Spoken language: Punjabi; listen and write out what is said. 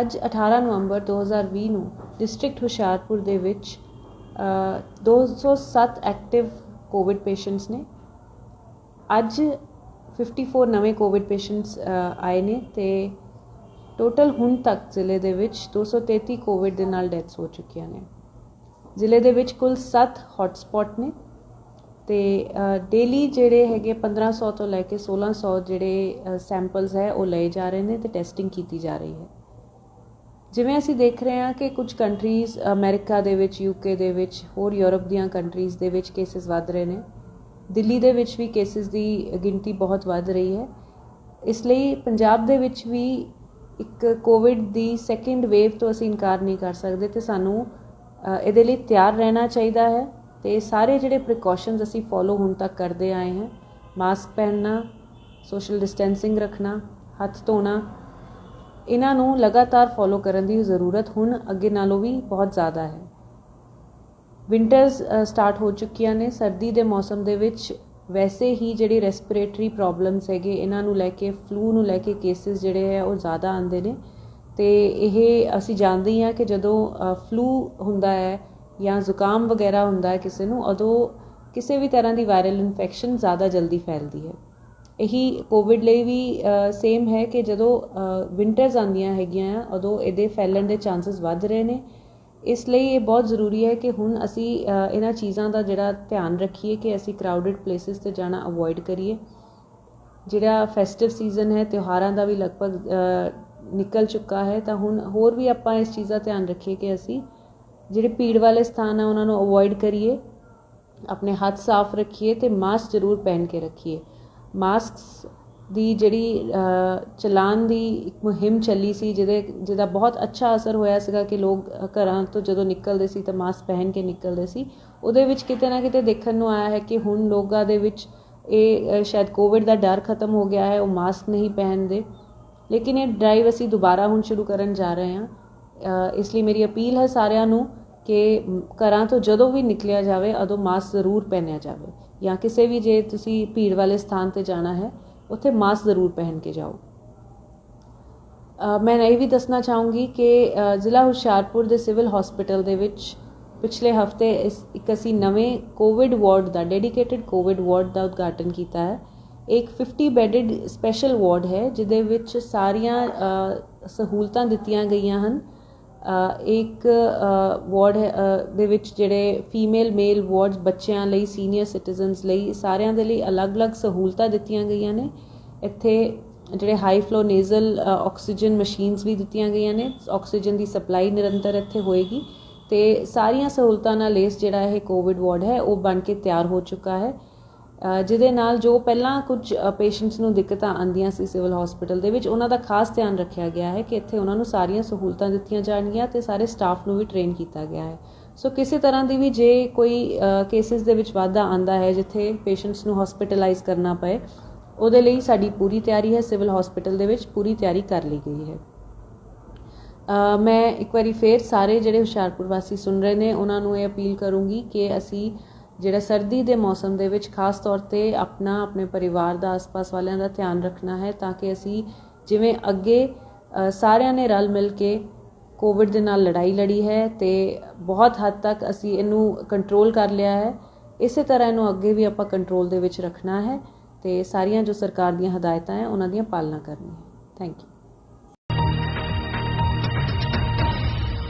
ਅੱਜ 18 ਨਵੰਬਰ 2020 ਨੂੰ ਡਿਸਟ੍ਰਿਕਟ ਹੁਸ਼ਿਆਰਪੁਰ ਦੇ ਵਿੱਚ ਅ, 207 ਐਕਟਿਵ ਕੋਵਿਡ ਪੇਸ਼ੈਂਟਸ ਨੇ। ਅੱਜ 54 ਨਵੇਂ ਕੋਵਿਡ ਪੇਸ਼ੈਂਟਸ ਆਏ ਨੇ ਤੇ ਟੋਟਲ ਹੁਣ ਤੱਕ ਜ਼ਿਲ੍ਹੇ ਦੇ ਵਿੱਚ 233 ਕੋਵਿਡ ਦੇ ਨਾਲ ਡੈਥਸ ਹੋ ਚੁੱਕੀਆਂ ਨੇ। ਜ਼ਿਲ੍ਹੇ ਦੇ ਵਿੱਚ ਕੁੱਲ 7 ਹੌਟਸਪੌਟ ਨੇ ਤੇ ਡੇਲੀ ਜਿਹੜੇ ਹੈਗੇ 1500 ਤੋਂ ਲੈ ਕੇ 1600 ਜਿਹੜੇ ਸੈਂਪਲਸ ਹੈ ਉਹ ਲਏ ਜਾ ਰਹੇ ਨੇ ਤੇ ਟੈਸਟਿੰਗ ਕੀਤੀ ਜਾ ਰਹੀ ਹੈ। ਜਿਵੇਂ ਅਸੀਂ ਦੇਖ ਰਹੇ ਹਾਂ ਕਿ ਕੁਝ ਕੰਟਰੀਜ਼ ਅਮਰੀਕਾ ਦੇ ਵਿੱਚ ਯੂਕੇ ਦੇ ਵਿੱਚ, ਹੋਰ ਯੂਰਪ ਦੀਆਂ ਕੰਟਰੀਜ਼ ਦੇ ਵਿੱਚ ਕੇਸਿਸ ਵੱਧ ਰਹੇ ਨੇ। ਦਿੱਲੀ ਦੇ ਵਿੱਚ ਵੀ ਕੇਸਿਸ ਦੀ ਗਿਣਤੀ ਬਹੁਤ ਵੱਧ ਰਹੀ ਹੈ। ਇਸ ਲਈ ਪੰਜਾਬ ਦੇ ਵਿੱਚ ਵੀ ਇੱਕ ਕੋਵਿਡ ਦੀ ਸੈਕਿੰਡ ਵੇਵ ਤੋਂ ਅਸੀਂ ਇਨਕਾਰ ਨਹੀਂ ਕਰ ਸਕਦੇ ਤੇ ਸਾਨੂੰ ਇਹਦੇ ਲਈ ਤਿਆਰ ਰਹਿਣਾ ਚਾਹੀਦਾ ਹੈ ਤੇ ਸਾਰੇ ਜਿਹੜੇ ਪ੍ਰੀਕਾਸ਼ਨਸ ਅਸੀਂ ਫੋਲੋ ਹੁਣ ਤੱਕ ਕਰਦੇ ਆਏ ਹਾਂ ਮਾਸਕ ਪਹਿਨਣਾ ਸੋਸ਼ਲ ਡਿਸਟੈਂਸਿੰਗ ਰੱਖਣਾ, ਹੱਥ ਧੋਣਾ ਇਹਨਾਂ ਨੂੰ ਲਗਾਤਾਰ ਫੋਲੋ ਕਰਨ ਦੀ ਜ਼ਰੂਰਤ ਹੁਣ ਅੱਗੇ ਨਾਲੋਂ ਵੀ ਬਹੁਤ ਜ਼ਿਆਦਾ ਹੈ। ਵਿੰਟਰਸ ਸਟਾਰਟ ਹੋ ਚੁੱਕੀਆਂ ਨੇ। ਸਰਦੀ ਦੇ ਮੌਸਮ ਦੇ ਵਿੱਚ ਵੈਸੇ ਹੀ ਜਿਹੜੀ ਰੈਸਪੀਰੇਟਰੀ ਪ੍ਰੋਬਲਮਸ ਹੈਗੇ, ਇਹਨਾਂ ਨੂੰ ਲੈ ਕੇ ਫਲੂ ਨੂੰ ਲੈ ਕੇ ਕੇਸਿਸ ਜਿਹੜੇ ਹੈ ਉਹ ਜ਼ਿਆਦਾ ਆਉਂਦੇ ਨੇ। ਤੇ ਇਹ ਅਸੀਂ ਜਾਣਦੇ ਹੀ ਹਾਂ ਕਿ ਜਦੋਂ ਫਲੂ ਹੁੰਦਾ ਹੈ ਜਾਂ ਜ਼ੁਕਾਮ ਵਗੈਰਾ ਹੁੰਦਾ ਹੈ ਕਿਸੇ ਨੂੰ, ਉਦੋਂ ਕਿਸੇ ਵੀ ਤਰ੍ਹਾਂ ਦੀ ਵਾਇਰਲ ਇਨਫੈਕਸ਼ਨ ਜ਼ਿਆਦਾ ਜਲਦੀ ਫੈਲਦੀ ਹੈ। ਇਹੀ ਕੋਵਿਡ ਲਈ ਵੀ ਸੇਮ ਹੈ ਕਿ ਜਦੋਂ ਵਿੰਟਰਸ ਆਉਂਦੀਆਂ ਹੈਗੀਆਂ ਆ, ਉਦੋਂ ਇਹਦੇ ਫੈਲਣ ਦੇ ਚਾਂਸਸ ਵੱਧ ਰਹੇ ਨੇ। ਇਸ ਲਈ ਇਹ ਬਹੁਤ ਜ਼ਰੂਰੀ ਹੈ ਕਿ ਹੁਣ ਅਸੀਂ ਇਹਨਾਂ ਚੀਜ਼ਾਂ ਦਾ ਜਿਹੜਾ ਧਿਆਨ ਰੱਖੀਏ ਕਿ ਅਸੀਂ ਕਰਾਊਡਡ ਪਲੇਸਿਸ ਤੇ ਜਾਣਾ ਅਵੋਇਡ ਕਰੀਏ। ਜਿਹੜਾ ਫੈਸਟਿਵ ਸੀਜ਼ਨ ਹੈ, ਤਿਉਹਾਰਾਂ ਦਾ ਵੀ ਲਗਭਗ ਨਿਕਲ ਚੁੱਕਾ ਹੈ, ਤਾਂ ਹੁਣ ਹੋਰ ਵੀ ਆਪਾਂ ਇਸ ਚੀਜ਼ ਦਾ ਧਿਆਨ ਰੱਖੀਏ ਕਿ ਅਸੀਂ ਜਿਹੜੇ ਭੀੜ ਵਾਲੇ ਸਥਾਨ ਆ, ਉਹਨਾਂ ਨੂੰ ਅਵੋਇਡ ਕਰੀਏ। ਆਪਣੇ ਹੱਥ ਸਾਫ਼ ਰੱਖੀਏ ਤੇ ਮਾਸਕ ਜ਼ਰੂਰ ਪਹਿਨ ਕੇ ਰੱਖੀਏ। ਮਾਸਕਸ ਦੀ ਜਿਹੜੀ ਅ, ਚਲਾਨ ਦੀ ਇੱਕ ਮੁਹਿੰਮ ਚੱਲੀ ਸੀ ਜਿਹਦੇ ਜਿਹਦਾ ਬਹੁਤ ਅੱਛਾ ਅਸਰ ਹੋਇਆ ਸੀਗਾ ਕਿ ਲੋਕ ਘਰਾਂ ਤੋਂ ਜਦੋਂ ਨਿਕਲਦੇ ਸੀ ਤਾਂ ਮਾਸਕ ਪਹਿਨ ਕੇ ਨਿਕਲਦੇ ਸੀ। ਉਹਦੇ ਵਿੱਚ ਕਿਤੇ ਨਾ ਕਿਤੇ ਦੇਖਣ ਨੂੰ ਆਇਆ ਹੈ ਕਿ ਹੁਣ ਲੋਕਾਂ ਦੇ ਵਿੱਚ ਇਹ ਸ਼ਾਇਦ ਕੋਵਿਡ ਦਾ ਡਰ ਖਤਮ ਹੋ ਗਿਆ ਹੈ ਉਹ ਮਾਸਕ ਨਹੀਂ ਪਹਿਨਦੇ। ਲੇਕਿਨ ਇਹ ਡਰਾਈਵ ਅਸੀਂ ਦੁਬਾਰਾ ਹੁਣ ਸ਼ੁਰੂ ਕਰਨ ਜਾ ਰਹੇ ਹਾਂ। ਇਸ ਲਈ ਮੇਰੀ ਅਪੀਲ ਹੈ ਸਾਰਿਆਂ ਨੂੰ ਕਿ ਘਰਾਂ ਤੋਂ ਜਦੋਂ ਵੀ ਨਿਕਲਿਆ ਜਾਵੇ, ਉਦੋਂ ਮਾਸਕ ਜ਼ਰੂਰ ਪਹਿਨਿਆ ਜਾਵੇ। ਜਾਂ ਕਿਸੇ ਵੀ ਜੇ ਤੁਸੀਂ ਭੀੜ ਵਾਲੇ ਸਥਾਨ ਤੇ ਜਾਣਾ ਹੈ, ਉੱਥੇ ਮਾਸਕ ਜ਼ਰੂਰ ਪਹਿਨ ਕੇ ਜਾਓ। ਮੈਂ ਇਹ ਵੀ ਦੱਸਣਾ ਚਾਹੂੰਗੀ ਕਿ ਜ਼ਿਲ੍ਹਾ ਹੁਸ਼ਿਆਰਪੁਰ ਦੇ ਸਿਵਲ ਹਸਪੀਟਲ ਦੇ ਵਿੱਚ ਪਿਛਲੇ ਹਫ਼ਤੇ ਇਸ, ਇੱਕ ਅਸੀਂ ਨਵੇਂ ਕੋਵਿਡ ਵਾਰਡ ਦਾ, ਡੈਡੀਕੇਟਿਡ ਕੋਵਿਡ ਵਾਰਡ ਦਾ ਉਦਘਾਟਨ ਕੀਤਾ ਹੈ। ਇੱਕ 50 ਬੈਡਡ ਸਪੈਸ਼ਲ ਵਾਰਡ ਹੈ, ਜਿਹਦੇ ਵਿੱਚ ਸਾਰੀਆਂ ਸਹੂਲਤਾਂ ਦਿੱਤੀਆਂ ਗਈਆਂ ਹਨ। ਇੱਕ ਵਾਰਡ ਦੇ ਵਿੱਚ ਜਿਹੜੇ ਫੀਮੇਲ ਮੇਲ ਵਾਰਡਸ ਬੱਚਿਆਂ ਲਈ ਸੀਨੀਅਰ ਸਿਟੀਜ਼ਨਸ ਲਈ ਸਾਰਿਆਂ ਦੇ ਲਈ ਅਲੱਗ-ਅਲੱਗ ਸਹੂਲਤਾਂ ਦਿੱਤੀਆਂ ਗਈਆਂ ਨੇ। ਇੱਥੇ ਜਿਹੜੇ high flow nasal oxygen machines ਵੀ ਦਿੱਤੀਆਂ ਗਈਆਂ ਨੇ। ਆਕਸੀਜਨ ਦੀ ਸਪਲਾਈ ਨਿਰੰਤਰ ਇੱਥੇ ਹੋਏਗੀ ਤੇ ਸਾਰੀਆਂ ਸਹੂਲਤਾਂ ਨਾਲ ਲੇਸ ਜਿਹੜਾ ਇਹ ਕੋਵਿਡ ਵਾਰਡ ਹੈ, ਉਹ ਬਣ ਕੇ ਤਿਆਰ ਹੋ ਚੁੱਕਾ ਹੈ। ਜਿਹਦੇ ਨਾਲ ਜੋ ਪਹਿਲਾਂ ਕੁਝ ਪੇਸ਼ੈਂਟਸ ਨੂੰ ਦਿੱਕਤਾਂ ਆਉਂਦੀਆਂ ਸੀ ਸਿਵਲ ਹਸਪੀਟਲ ਦੇ ਵਿੱਚ, ਉਹਨਾਂ ਦਾ ਖਾਸ ਧਿਆਨ ਰੱਖਿਆ ਗਿਆ ਹੈ ਕਿ ਇੱਥੇ ਉਹਨਾਂ ਨੂੰ ਸਾਰੀਆਂ ਸਹੂਲਤਾਂ ਦਿੱਤੀਆਂ ਜਾਣਗੀਆਂ ਤੇ ਸਾਰੇ ਸਟਾਫ ਨੂੰ ਵੀ ਟ੍ਰੇਨ ਕੀਤਾ ਗਿਆ ਹੈ। ਸੋ ਕਿਸੇ ਤਰ੍ਹਾਂ ਦੀ ਵੀ ਜੇ ਕੋਈ ਕੇਸਿਸ ਦੇ ਵਿੱਚ ਵਾਧਾ ਆਂਦਾ ਹੈ, ਜਿੱਥੇ ਪੇਸ਼ੈਂਟਸ ਨੂੰ ਹਸਪੀਟਲਾਈਜ਼ ਕਰਨਾ ਪਏ, ਉਹਦੇ ਲਈ ਸਾਡੀ ਪੂਰੀ ਤਿਆਰੀ ਹੈ ਸਿਵਲ ਹਸਪੀਟਲ ਦੇ ਵਿੱਚ ਪੂਰੀ ਤਿਆਰੀ ਕਰ ਲਈ ਗਈ ਹੈ। ਮੈਂ ਇੱਕ ਵਾਰੀ ਫੇਰ ਸਾਰੇ ਜਿਹੜੇ ਹੁਸ਼ਿਆਰਪੁਰ ਵਾਸੀ ਸੁਣ ਰਹੇ ਨੇ, ਉਹਨਾਂ ਨੂੰ ਇਹ ਅਪੀਲ ਕਰੂੰਗੀ ਕਿ ਅਸੀਂ ਜਿਹੜਾ ਸਰਦੀ ਦੇ ਮੌਸਮ ਦੇ ਵਿੱਚ ਖਾਸ ਤੌਰ ਤੇ ਆਪਣਾ, ਆਪਣੇ ਪਰਿਵਾਰ ਦਾ ਆਸ-ਪਾਸ ਵਾਲਿਆਂ ਦਾ ਧਿਆਨ ਰੱਖਣਾ ਹੈ ਤਾਂ ਕਿ ਅਸੀਂ ਜਿਵੇਂ ਅੱਗੇ ਸਾਰਿਆਂ ਨੇ ਰਲ ਮਿਲ ਕੇ ਕੋਵਿਡ ਦੇ ਨਾਲ ਲੜਾਈ ਲੜੀ ਹੈ ਤੇ ਬਹੁਤ ਹੱਦ ਤੱਕ ਅਸੀਂ ਇਹਨੂੰ ਕੰਟਰੋਲ ਕਰ ਲਿਆ ਹੈ। ਇਸੇ ਤਰ੍ਹਾਂ ਇਹਨੂੰ ਅੱਗੇ ਵੀ ਆਪਾਂ ਕੰਟਰੋਲ ਦੇ ਵਿੱਚ ਰੱਖਣਾ ਹੈ ਤੇ ਸਾਰੀਆਂ ਜੋ ਸਰਕਾਰ ਦੀਆਂ ਹਦਾਇਤਾਂ ਹੈ, ਉਹਨਾਂ ਦੀਆਂ ਪਾਲਣਾ ਕਰਨੀ ਹੈ। Thank you